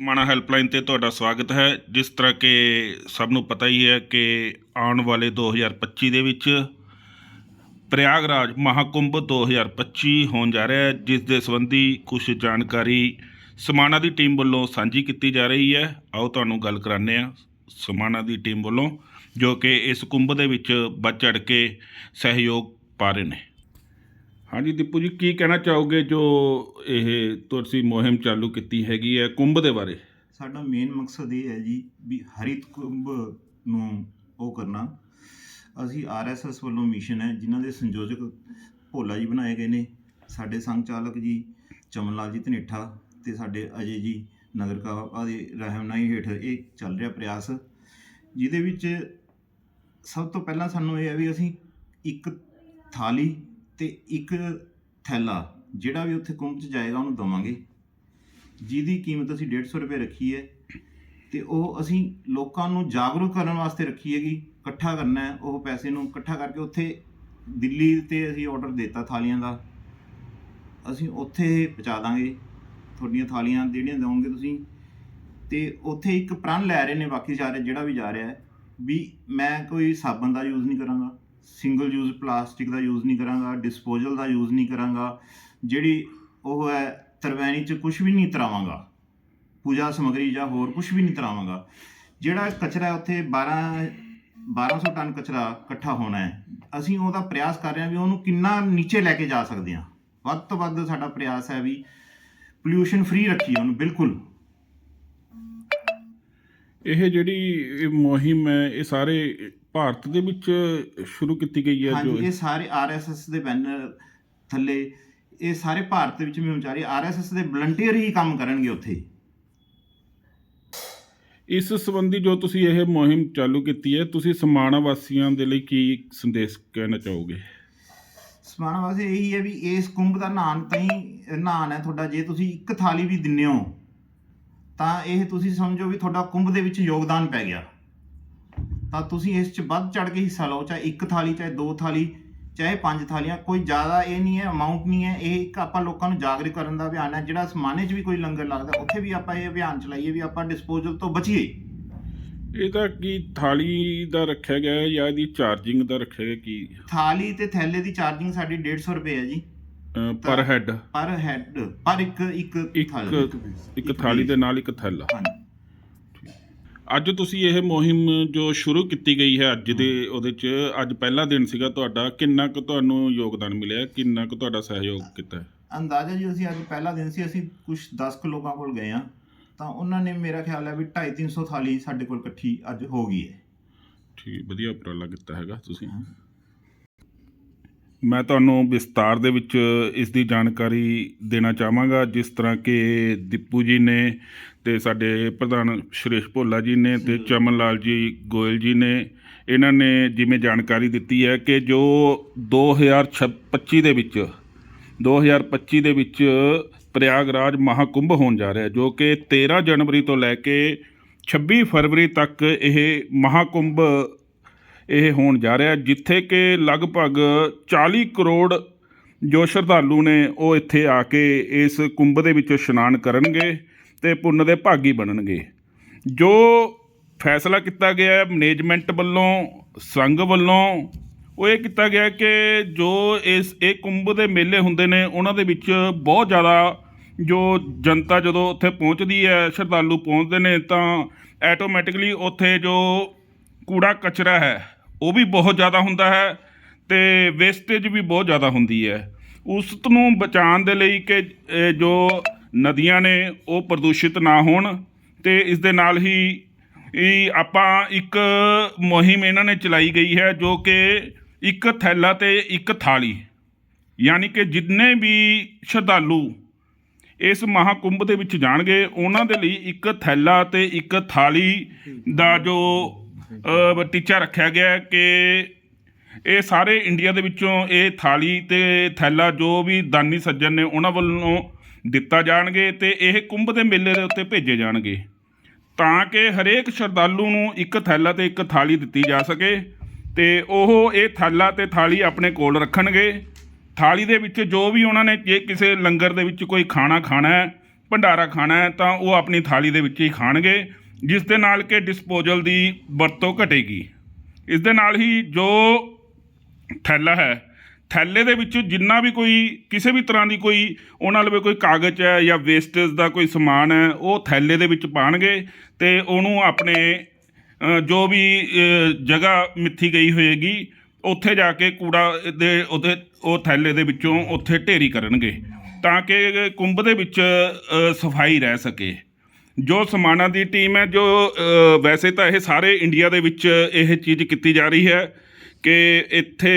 ਮਾਣਾ helpline ਤੇ ਤੁਹਾਡਾ ਸਵਾਗਤ ਹੈ। ਜਿਸ ਤਰ੍ਹਾਂ ਕਿ ਸਭ ਨੂੰ ਪਤਾ ਹੀ ਹੈ ਕਿ ਆਉਣ ਵਾਲੇ 2025 ਦੇ ਵਿੱਚ ਪ੍ਰਯਾਗਰਾਜ ਮਹਾਕੁੰਭ 2025 ਹੋਣ ਜਾ ਰਿਹਾ ਹੈ, ਜਿਸ ਦੇ ਸੰਬੰਧੀ ਕੁਝ ਜਾਣਕਾਰੀ ਸਮਾਣਾ ਦੀ ਟੀਮ ਵੱਲੋਂ ਸਾਂਝੀ ਕੀਤੀ ਜਾ ਰਹੀ ਹੈ। ਆਓ ਤੁਹਾਨੂੰ ਗੱਲ ਕਰਾਉਂਦੇ ਹਾਂ ਸਮਾਣਾ ਦੀ ਟੀਮ ਵੱਲੋਂ, ਜੋ ਕਿ ਇਸ ਕੁੰਭ ਦੇ ਵਿੱਚ ਵੱਧ ਚੜ ਕੇ ਸਹਿਯੋਗ ਪਾ ਰਹੇ ਨੇ। ਹਾਂਜੀ, ਦੀਪੂ ਜੀ, ਕੀ ਕਹਿਣਾ ਚਾਹੋਗੇ ਜੋ ਇਹ ਤੁਸੀਂ ਮੁਹਿੰਮ ਚਾਲੂ ਕੀਤੀ ਹੈਗੀ ਹੈ ਕੁੰਭ ਦੇ ਬਾਰੇ? ਸਾਡਾ ਮੇਨ ਮਕਸਦ ਇਹ ਹੈ ਜੀ ਵੀ ਹਰਿਤ ਕੁੰਭ ਨੂੰ ਉਹ ਕਰਨਾ। ਅਸੀਂ ਆਰਐਸਐਸ ਵੱਲੋਂ ਮਿਸ਼ਨ ਹੈ, ਜਿਨ੍ਹਾਂ ਦੇ ਸੰਯੋਜਕ ਭੋਲਾ ਜੀ ਬਣਾਏ ਗਏ ਨੇ। ਸਾਡੇ ਸੰਘ ਚਾਲਕ ਜੀ ਚਮਨ ਲਾਲ ਜੀ ਧਨੇਠਾ ਤੇ ਸਾਡੇ ਅਜੇ ਜੀ ਨਗਰ ਕਾਵਾ ਦੇ ਰਹਿਨਮਾਈ ਹੇਠ ਇਹ ਚੱਲ ਰਿਹਾ ਪ੍ਰਯਾਸ। ਜਿਹਦੇ ਵਿੱਚ ਸਭ ਤੋਂ ਪਹਿਲਾਂ ਸਾਨੂੰ ਇਹ ਹੈ ਵੀ ਅਸੀਂ ਇੱਕ ਥਾਲੀ ਤੇ ਇੱਕ ਥੈਲਾ ਜਿਹੜਾ ਵੀ ਉੱਥੇ ਕੁੰਭ 'ਚ ਜਾਏਗਾ ਉਹਨੂੰ ਦਵਾਂਗੇ। ਜਿਹਦੀ ਕੀਮਤ ਅਸੀਂ 150 ਰੁਪਏ ਰੱਖੀ ਹੈ ਤੇ ਉਹ ਅਸੀਂ ਲੋਕਾਂ ਨੂੰ ਜਾਗਰੂਕ ਕਰਨ ਵਾਸਤੇ ਰੱਖੀ ਹੈਗੀ, ਇਕੱਠਾ ਕਰਨਾ ਹੈ, ਉਹ ਪੈਸੇ ਨੂੰ ਇਕੱਠਾ ਕਰਕੇ ਉੱਥੇ ਦਿੱਲੀ ਤੇ ਅਸੀਂ ਆਰਡਰ ਦਿੱਤਾ ਥਾਲੀਆਂ ਦਾ। ਅਸੀਂ ਉੱਥੇ ਪਹੁੰਚਾ ਦਾਂਗੇ, ਤੁਹਾਡੀਆਂ ਥਾਲੀਆਂ ਜਿਹੜੀਆਂ ਦਿਓਗੇ ਤੁਸੀਂ। ਤੇ ਉੱਥੇ ਇੱਕ ਪ੍ਰਣ ਲੈ ਰਹੇ ਨੇ ਬਾਕੀ ਸਾਰੇ ਜਿਹੜਾ ਵੀ ਜਾ ਰਿਹਾ ਹੈ, ਵੀ ਮੈਂ ਕੋਈ ਸਾਬਣ ਦਾ ਯੂਜ਼ ਨਹੀਂ ਕਰਾਂਗਾ। ਸਿੰਗਲ ਯੂਜ਼ ਪਲਾਸਟਿਕ ਦਾ ਯੂਜ਼ ਨਹੀਂ ਕਰਾਂਗਾ ਡਿਸਪੋਜ਼ਲ ਦਾ ਯੂਜ਼ ਨਹੀਂ ਕਰਾਂਗਾ, ਜਿਹੜੀ ਉਹ ਹੈ ਤਰਵੈਣੀ ਚ ਕੁਝ ਵੀ ਨਹੀਂ ਤਰਾਵਾਂਗਾ, ਪੂਜਾ ਸਮਗਰੀ ਜਾਂ ਹੋਰ ਕੁਝ ਵੀ ਨਹੀਂ ਤਰਾਵਾਂਗਾ। ਜਿਹੜਾ ਕਚਰਾ ਹੈ ਉੱਥੇ 12 1200 ਟਨ ਕਚਰਾ ਇਕੱਠਾ ਹੋਣਾ ਹੈ, ਅਸੀਂ ਉਹਦਾ ਪ੍ਰਯਾਸ ਕਰ ਰਹੇ ਹਾਂ ਵੀ ਉਹਨੂੰ ਕਿੰਨਾ ਨੀਚੇ ਲੈ ਕੇ ਜਾ ਸਕਦੇ ਹਾਂ। ਵੱਧ ਤੋਂ ਵੱਧ ਸਾਡਾ ਪ੍ਰਯਾਸ ਹੈ ਵੀ ਪੋਲਿਊਸ਼ਨ ਫ੍ਰੀ ਰੱਖੀਏ ਉਹਨੂੰ, ਬਿਲਕੁਲ। ਇਹ ਜਿਹੜੀ ਮੁਹਿੰਮ ਹੈ, ਇਹ ਸਾਰੇ ਭਾਰਤ ਦੇ ਵਿੱਚ ਸ਼ੁਰੂ ਕੀਤੀ ਗਈ ਹੈ ਜੋ ਹਾਂਜੀ ਇਹ ਸਾਰੇ ਆਰਐਸਐਸ ਦੇ ਬੈਨਰ ਥੱਲੇ ਇਹ ਸਾਰੇ ਭਾਰਤ ਦੇ ਵਿੱਚ ਮੁਹਿੰਮ ਚੱਲ ਰਹੀ ਆਰਐਸਐਸ ਦੇ ਵਲੰਟੀਅਰ ਹੀ ਕੰਮ ਕਰਨਗੇ ਉੱਥੇ। ਇਸ ਸੰਬੰਧੀ ਜੋ ਤੁਸੀਂ ਇਹ ਮੁਹਿੰਮ ਚਾਲੂ ਕੀਤੀ ਹੈ ਤੁਸੀਂ ਸਮਾਣਾ ਵਾਸੀਆਂ ਦੇ ਲਈ ਕੀ ਸੰਦੇਸ਼ ਕਹਿਣਾ ਚਾਹੋਗੇ? ਸਮਾਣਾ ਵਾਸਤੇ ਇਹੀ ਹੈ ਵੀ ਇਸ ਕੁੰਭ ਦਾ ਨਾਨ ਤਾਂ ਹੀ ਨਾਨ ਹੈ ਤੁਹਾਡਾ ਜੇ ਤੁਸੀਂ ਇੱਕ ਥਾਲੀ ਵੀ ਦਿੰਨੇ ਹੋ ਤਾਂ ਇਹ ਤੁਸੀਂ ਸਮਝੋ ਵੀ ਤੁਹਾਡਾ ਕੁੰਭ ਦੇ ਵਿੱਚ ਯੋਗਦਾਨ ਪੈ ਗਿਆ। ਤਾਂ ਤੁਸੀਂ ਇਸ 'ਚ ਵੱਧ ਚੜ ਕੇ ਹਿੱਸਾ ਲਓ ਚਾਹੇ ਇੱਕ ਥਾਲੀ ਚਾਹੇ ਦੋ ਥਾਲੀ ਚਾਹੇ ਪੰਜ ਥਾਲੀਆਂ ਕੋਈ ਜ਼ਿਆਦਾ ਇਹ ਨਹੀਂ ਹੈ ਅਮਾਉਂਟ ਨਹੀਂ ਹੈ ਇਹ ਇੱਕ ਆਪਾਂ ਲੋਕਾਂ ਨੂੰ ਜਾਗਰੂਕ ਕਰਨ ਦਾ ਅਭਿਆਨ ਹੈ ਜਿਹੜਾ ਸਮਾਨੇ 'ਚ ਵੀ ਕੋਈ ਲੰਗਰ ਲੱਗਦਾ ਉੱਥੇ ਵੀ ਆਪਾਂ ਇਹ ਅਭਿਆਨ ਚਲਾਈਏ ਵੀ ਆਪਾਂ ਡਿਸਪੋਜ਼ਲ ਤੋਂ ਬਚੀਏ। ਇਹ ਤਾਂ ਕੀ ਥਾਲੀ ਦਾ ਰੱਖਿਆ ਗਿਆ ਹੈ ਜਾਂ ਇਹਦੀ ਚਾਰਜਿੰਗ ਦਾ ਰੱਖਿਆ ਗਿਆ ਕੀ? ਥਾਲੀ ਤੇ ਥੈਲੇ ਦੀ ਚਾਰਜਿੰਗ ਸਾਡੀ 150 ਰੁਪਏ ਹੈ ਜੀ। ਪਰ ਹੈਡ ਪਰ ਹੈਡ ਪਰ ਇੱਕ ਇੱਕ ਇੱਕ ਥਾਲੀ। ਇੱਕ ਥਾਲੀ ਦੇ ਨਾਲ ਇੱਕ ਥੈਲਾ। ਹਾਂਜੀ। ਅੱਜ ਤੁਸੀਂ ਇਹ ਮੁਹਿੰਮ ਜੋ ਸ਼ੁਰੂ ਕੀਤੀ ਗਈ ਹੈ ਅੱਜ ਦੇ ਉਹਦੇ 'ਚ ਅੱਜ ਪਹਿਲਾ ਦਿਨ ਸੀਗਾ ਤੁਹਾਡਾ ਕਿੰਨਾ ਕੁ ਤੁਹਾਨੂੰ ਯੋਗਦਾਨ ਮਿਲਿਆ? ਕਿੰਨਾ ਕੁ ਤੁਹਾਡਾ ਸਹਿਯੋਗ ਕੀਤਾ? ਅੰਦਾਜ਼ਾ ਜੀ ਅਸੀਂ ਅੱਜ ਪਹਿਲਾ ਦਿਨ ਸੀ ਅਸੀਂ ਕੁਝ 10 ਕੁ ਲੋਕਾਂ ਕੋਲ ਗਏ ਆ ਤਾਂ ਉਹਨਾਂ ਨੇ ਮੇਰਾ ਖਿਆਲ ਹੈ ਵੀ 250 300 ਥਾਲੀ ਸਾਡੇ ਕੋਲ ਇਕੱਠੀ ਅੱਜ ਹੋ ਗਈ ਹੈ। ਠੀਕ ਵਧੀਆ ਉਪਰਾਲਾ ਕੀਤਾ ਹੈਗਾ ਤੁਸੀਂ। ਮੈਂ ਤੁਹਾਨੂੰ ਵਿਸਤਾਰ ਦੇ ਵਿੱਚ ਇਸ ਦੀ ਜਾਣਕਾਰੀ ਦੇਣਾ ਚਾਹਾਂਗਾ ਜਿਸ ਤਰ੍ਹਾਂ ਕਿ ਦੀਪੂ ਜੀ ਨੇ ਤੇ ਸਾਡੇ ਪ੍ਰਧਾਨ ਸ਼੍ਰੇਸ਼ ਭੋਲਾ ਜੀ ਨੇ ਤੇ ਚਮਨ ਲਾਲ ਜੀ ਗੋਇਲ ਜੀ ਨੇ ਇਹਨਾਂ ਨੇ ਜਿਵੇਂ ਜਾਣਕਾਰੀ ਦਿੱਤੀ ਹੈ ਕਿ ਜੋ 2025 ਦੇ ਵਿੱਚ 2025 ਦੇ ਵਿੱਚ ਪ੍ਰਯਾਗਰਾਜ ਮਹਾਕੁੰਭ ਹੋਣ ਜਾ ਰਿਹਾ ਜੋ ਕਿ 13 ਜਨਵਰੀ ਤੋਂ ਲੈ ਕੇ 26 ਫਰਵਰੀ ਤੱਕ ਇਹ ਮਹਾਕੁੰਭ ਇਹ ਹੋਣ ਜਾ ਰਿਹਾ ਜਿੱਥੇ ਕਿ ਲਗਭਗ 40 ਕਰੋੜ ਜੋ ਸ਼ਰਧਾਲੂ ਨੇ ਉਹ ਇੱਥੇ ਆ ਕੇ ਇਸ ਕੁੰਭ ਦੇ ਵਿੱਚ ਇਸ਼ਨਾਨ ਕਰਨਗੇ। ਤੇ ਪੁੰਨ ਦੇ ਭਾਗੀ ਬਣਨਗੇ। ਜੋ ਫੈਸਲਾ ਕੀਤਾ ਗਿਆ ਹੈ ਮੈਨੇਜਮੈਂਟ ਵੱਲੋਂ, ਸੰਘ ਵੱਲੋਂ, ਉਹ ਇਹ ਕੀਤਾ ਗਿਆ ਕਿ ਜੋ ਇਸ, ਇਹ ਕੁੰਭ ਦੇ ਮੇਲੇ ਹੁੰਦੇ ਨੇ, ਉਹਨਾਂ ਦੇ ਵਿੱਚ ਬਹੁਤ ਜ਼ਿਆਦਾ ਜੋ ਜਨਤਾ ਜਦੋਂ ਉੱਥੇ ਪਹੁੰਚਦੀ ਹੈ, ਸ਼ਰਧਾਲੂ ਪਹੁੰਚਦੇ ਨੇ, ਤਾਂ ਆਟੋਮੈਟਿਕਲੀ ਉੱਥੇ ਜੋ ਕੂੜਾ ਕਚਰਾ ਹੈ, ਉਹ ਵੀ ਬਹੁਤ ਜ਼ਿਆਦਾ ਹੁੰਦਾ ਹੈ ਤੇ ਵੇਸਟੇਜ ਵੀ ਬਹੁਤ ਜ਼ਿਆਦਾ ਹੁੰਦੀ ਹੈ। ਉਸ ਨੂੰ ਬਚਾਉਣ ਦੇ ਲਈ ਕਿ ਜੋ ਨਦੀਆਂ ਨੇ ਉਹ ਪ੍ਰਦੂਸ਼ਿਤ ਨਾ ਹੋਣ ਤੇ ਇਸ ਦੇ ਨਾਲ ਹੀ ਇਹ ਆਪਾਂ ਇੱਕ ਮੁਹਿੰਮ ਇਹਨਾਂ ਨੇ ਚਲਾਈ ਗਈ ਹੈ ਜੋ ਕਿ ਇੱਕ ਥੈਲਾ ਤੇ ਇੱਕ ਥਾਲੀ। ਯਾਨੀ ਕਿ ਜਿੰਨੇ ਵੀ ਸ਼ਰਧਾਲੂ ਇਸ ਮਹਾਕੁੰਭ ਦੇ ਵਿੱਚ ਜਾਣਗੇ, ਉਹਨਾਂ ਦੇ ਲਈ ਇੱਕ ਥੈਲਾ ਤੇ ਇੱਕ ਥਾਲੀ ਦਾ ਜੋ ਟੀਚਾ ਰੱਖਿਆ ਗਿਆ ਕਿ ਇਹ ਸਾਰੇ ਇੰਡੀਆ ਦੇ ਵਿੱਚੋਂ ਇਹ ਥਾਲੀ ਤੇ ਥੈਲਾ ਜੋ ਵੀ ਦਾਨੀ ਸੱਜਣ ਨੇ ਉਹਨਾਂ ਵੱਲੋਂ ਦਿੱਤਾ ਜਾਣਗੇ ਤੇ ਇਹ ਕੁੰਭ ਦੇ ਮੇਲੇ ਦੇ ਉੱਤੇ ਭੇਜੇ ਜਾਣਗੇ। ਤਾਂ ਕਿ ਹਰੇਕ ਸ਼ਰਧਾਲੂ ਨੂੰ ਇੱਕ ਥੈਲਾ ਤੇ ਇੱਕ ਥਾਲੀ ਦਿੱਤੀ ਜਾ ਸਕੇ ਤੇ ਉਹ ਇਹ ਥੈਲਾ ਤੇ ਥਾਲੀ ਆਪਣੇ ਕੋਲ ਰੱਖਣਗੇ। ਥਾਲੀ ਦੇ ਵਿੱਚ ਜੋ ਵੀ ਉਹਨਾਂ ਨੇ ਜੇ ਕਿਸੇ ਲੰਗਰ ਦੇ ਵਿੱਚ ਕੋਈ ਖਾਣਾ ਖਾਣਾ ਹੈ, ਭੰਡਾਰਾ ਖਾਣਾ ਹੈ, ਤਾਂ ਉਹ ਆਪਣੀ ਥਾਲੀ ਦੇ ਵਿੱਚ ਹੀ ਖਾਣਗੇ, ਜਿਸ ਦੇ ਨਾਲ ਕਿ ਡਿਸਪੋਜ਼ਲ ਦੀ ਵਰਤੋਂ ਘਟੇਗੀ। ਇਸ ਦੇ ਨਾਲ ਹੀ ਜੋ ਥੈਲਾ ਹੈ ਥੈਲੇ ਦੇ ਵਿੱਚ ਜਿੰਨਾ ਵੀ ਕੋਈ ਕਿਸੇ ਵੀ ਤਰ੍ਹਾਂ ਦੀ ਕੋਈ ਉਹਨਾਂ ਲਵੇ ਕੋਈ ਕਾਗਜ਼ ਹੈ ਜਾਂ ਵੇਸਟੇਜ ਦਾ ਕੋਈ ਸਮਾਨ ਹੈ, ਉਹ ਥੈਲੇ ਦੇ ਵਿੱਚ ਪਾਣਗੇ ਤੇ ਉਹਨੂੰ ਆਪਣੇ ਜੋ ਵੀ ਜਗ੍ਹਾ ਮਿੱਥੀ ਗਈ ਹੋਏਗੀ, ਉੱਥੇ ਜਾ ਕੇ ਕੂੜਾ ਦੇ ਉਹਦੇ, ਉਹ ਥੈਲੇ ਦੇ ਵਿੱਚੋਂ ਉੱਥੇ ਢੇਰੀ ਕਰਨਗੇ ਤਾਂ ਕਿ ਕੁੰਭ ਦੇ ਵਿੱਚ ਸਫ਼ਾਈ ਰਹਿ ਸਕੇ। ਜੋ ਸਮਾਨਾਂ ਦੀ ਟੀਮ ਹੈ, ਜੋ ਵੈਸੇ ਤਾਂ ਇਹ ਸਾਰੇ ਇੰਡੀਆ ਦੇ ਵਿੱਚ ਇਹ ਚੀਜ਼ ਕੀਤੀ ਜਾ ਰਹੀ ਹੈ ਕਿ ਇੱਥੇ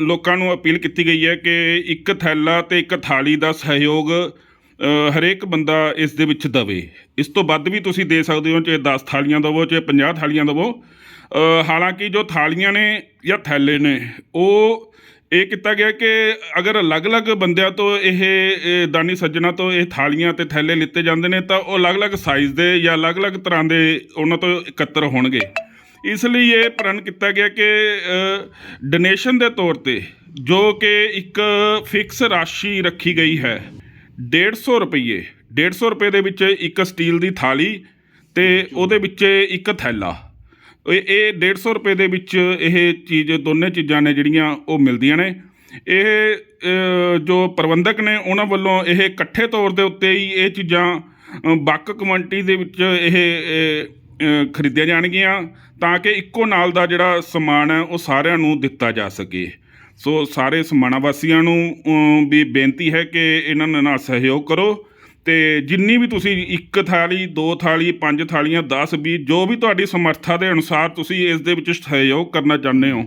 ਲੋਕਾਂ ਨੂੰ ਅਪੀਲ ਕੀਤੀ ਗਈ ਹੈ ਕਿ ਇੱਕ ਥੈਲਾ ਤੇ ਇੱਕ ਥਾਲੀ ਦਾ ਸਹਿਯੋਗ ਹਰੇਕ ਬੰਦਾ ਇਸ ਦੇ ਵਿੱਚ ਦਵੇ। ਇਸ ਤੋਂ ਵੱਧ ਵੀ ਤੁਸੀਂ ਦੇ ਸਕਦੇ ਹੋ, ਚਾਹੇ 10 ਥਾਲੀਆਂ ਦਵੋ, ਚਾਹੇ 50 ਥਾਲੀਆਂ ਦਵੋ। ਹਾਲਾਂਕਿ ਜੋ ਥਾਲੀਆਂ ਨੇ ਜਾਂ ਥੈਲੇ ਨੇ, ਉਹ ਇਹ ਕੀਤਾ ਗਿਆ ਕਿ ਅਗਰ ਅਲੱਗ-ਅਲੱਗ ਬੰਦਿਆਂ ਤੋਂ ਇਹ ਇਹ ਦਾਨੀ ਸੱਜਣਾ ਤੋਂ ਇਹ ਥਾਲੀਆਂ ਤੇ ਥੈਲੇ ਲਿੱਤੇ ਜਾਂਦੇ ਨੇ, ਤਾਂ ਉਹ ਅਲੱਗ-ਅਲੱਗ ਸਾਈਜ਼ ਦੇ ਜਾਂ ਅਲੱਗ-ਅਲੱਗ ਤਰ੍ਹਾਂ ਦੇ ਉਹਨਾਂ ਤੋਂ ਇਕੱਤਰ ਹੋਣਗੇ। ਇਸ ਲਈ ਇਹ ਪ੍ਰਣ ਕੀਤਾ ਗਿਆ ਕਿ ਡੋਨੇਸ਼ਨ ਦੇ ਤੌਰ ਤੇ ਜੋ ਕਿ ਇੱਕ ਫਿਕਸ ਰਾਸ਼ੀ ਰੱਖੀ ਗਈ ਹੈ 150 ਰੁਪਏ 150 ਰੁਪਏ ਦੇ ਵਿੱਚ ਇੱਕ ਸਟੀਲ ਦੀ ਥਾਲੀ ਤੇ ਉਹਦੇ ਵਿੱਚ ਇੱਕ ਥੈਲਾ। ਇਹ ਇਹ 150 ਰੁਪਏ ਦੇ ਵਿੱਚ ਇਹ ਚੀਜ਼ ਦੋਨੇ ਚੀਜ਼ਾਂ ਨੇ ਜਿਹੜੀਆਂ ਉਹ ਮਿਲਦੀਆਂ ਨੇ। ਇਹ ਜੋ ਪ੍ਰਬੰਧਕ ਨੇ ਉਹਨਾਂ ਵੱਲੋਂ ਇਹ ਇਕੱਠੇ ਤੌਰ ਦੇ ਉੱਤੇ ਹੀ ਇਹ ਚੀਜ਼ਾਂ ਅ, ਬੱਕ ਕਮਿਊਨਿਟੀ ਦੇ ਵਿੱਚ ਇਹ ਖਰੀਦੀਆਂ ਜਾਣਗੀਆਂ ਤਾਂ ਕਿ ਇੱਕੋ ਨਾਲ ਦਾ ਜਿਹੜਾ ਸਮਾਨ ਹੈ, ਉਹ ਸਾਰਿਆਂ ਨੂੰ ਦਿੱਤਾ ਜਾ ਸਕੇ। ਸੋ ਸਾਰੇ ਸਮਾਣਾ ਵਾਸੀਆਂ ਨੂੰ ਵੀ ਬੇਨਤੀ ਹੈ ਕਿ ਇਹਨਾਂ ਨਾਲ ਸਹਿਯੋਗ ਕਰੋ ਤੇ ਜਿੰਨੀ ਵੀ ਤੁਸੀਂ ਇੱਕ ਥਾਲੀ, ਦੋ ਥਾਲੀ, ਪੰਜ ਥਾਲੀਆਂ 10 20 ਜੋ ਵੀ ਤੁਹਾਡੀ ਸਮਰੱਥਾ ਦੇ ਅਨੁਸਾਰ ਤੁਸੀਂ ਇਸ ਦੇ ਵਿੱਚ ਸਹਿਯੋਗ ਕਰਨਾ ਚਾਹੁੰਦੇ ਹੋ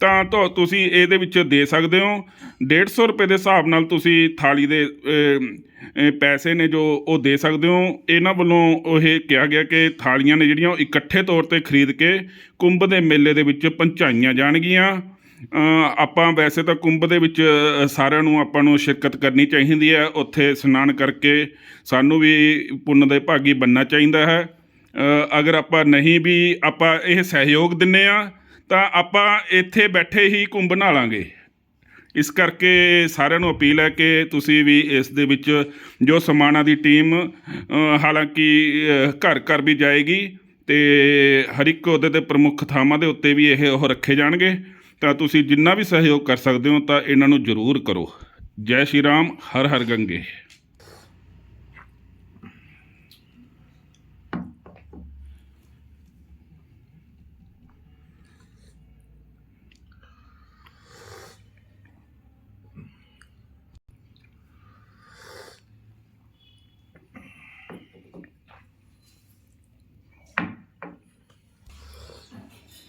ਤਾਂ ਤੁ- ਤੁਸੀਂ ਇਹਦੇ ਵਿੱਚ ਦੇ ਸਕਦੇ ਹੋ। 150 ਰੁਪਏ ਦੇ ਹਿਸਾਬ ਨਾਲ ਤੁਸੀਂ ਥਾਲੀ ਦੇ ਪੈਸੇ ਨੇ ਜੋ ਉਹ ਦੇ ਸਕਦੇ ਹੋ। ਇਹਨਾਂ ਵੱਲੋਂ ਉਹ ਇਹ ਕਿਹਾ ਗਿਆ ਕਿ ਥਾਲੀਆਂ ਨੇ ਜਿਹੜੀਆਂ ਉਹ ਇਕੱਠੇ ਤੌਰ ਤੇ ਖਰੀਦ ਕੇ ਕੁੰਭ ਦੇ ਮੇਲੇ ਦੇ ਵਿੱਚ ਪਹੁੰਚਾਈਆਂ ਜਾਣਗੀਆਂ। ਆਪਾਂ ਵੈਸੇ ਤਾਂ ਕੁੰਭ ਦੇ ਵਿੱਚ ਸਾਰਿਆਂ ਨੂੰ ਆਪਾਂ ਨੂੰ ਸ਼ਿਰਕਤ ਕਰਨੀ ਚਾਹੀਦੀ ਹੈ। ਉੱਥੇ ਇਸ਼ਨਾਨ ਕਰਕੇ ਸਾਨੂੰ ਵੀ ਪੁੰਨ ਦੇ ਭਾਗੀ ਬੰਨਣਾ ਚਾਹੀਦਾ ਹੈ। ਅਗਰ ਆਪਾਂ ਨਹੀਂ ਵੀ ਆਪਾਂ ਇਹ ਸਹਿਯੋਗ ਦਿੰਨੇ ਆ ਤਾਂ ਆਪਾਂ ਇੱਥੇ ਬੈਠੇ ਹੀ ਕੁੰਭ ਲਾਂਗੇ। ਇਸ ਕਰਕੇ ਸਾਰਿਆਂ ਨੂੰ ਅਪੀਲ ਹੈ ਕਿ ਤੁਸੀਂ ਵੀ ਇਸ ਦੇ ਵਿੱਚ ਜੋ ਸਮਾਣਾ ਦੀ ਟੀਮ ਹਾਲਾਂਕਿ ਘਰ ਘਰ ਵੀ ਜਾਏਗੀ ਤੇ ਹਰ ਇੱਕ ਉਹਦੇ ਤੇ ਪ੍ਰਮੁੱਖ ਥਾਵਾਂ ਦੇ ਉੱਤੇ ਵੀ ਇਹ ਉਹ ਰੱਖੇ ਜਾਣਗੇ। ਤਾਂ ਤੁਸੀਂ ਜਿੰਨਾ ਵੀ ਸਹਿਯੋਗ ਕਰ ਸਕਦੇ ਹੋ ਤਾਂ ਇਹਨਾਂ ਨੂੰ ਜ਼ਰੂਰ ਕਰੋ। ਜੈ ਸ਼੍ਰੀ ਰਾਮ, ਹਰ ਹਰ ਗੰਗੇ।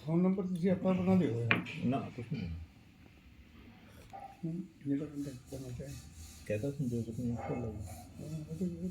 ਫੋਨ ਨੰਬਰ ਤੁਸੀਂ ਆਪਾਂ ਬਣਾ ਲਿਓ ਯਾਰ। ਨਾ ਕੁਝ ਨਹੀਂ। ਜਿਹੜਾ ਕੰਟੈਕਟ ਕਰਨਾ ਚਾਹੇ। ਕਹਤਾ ਸੰਜੋਗ ਨਹੀਂ। ਹਾਂ, ਉਹ ਤੇ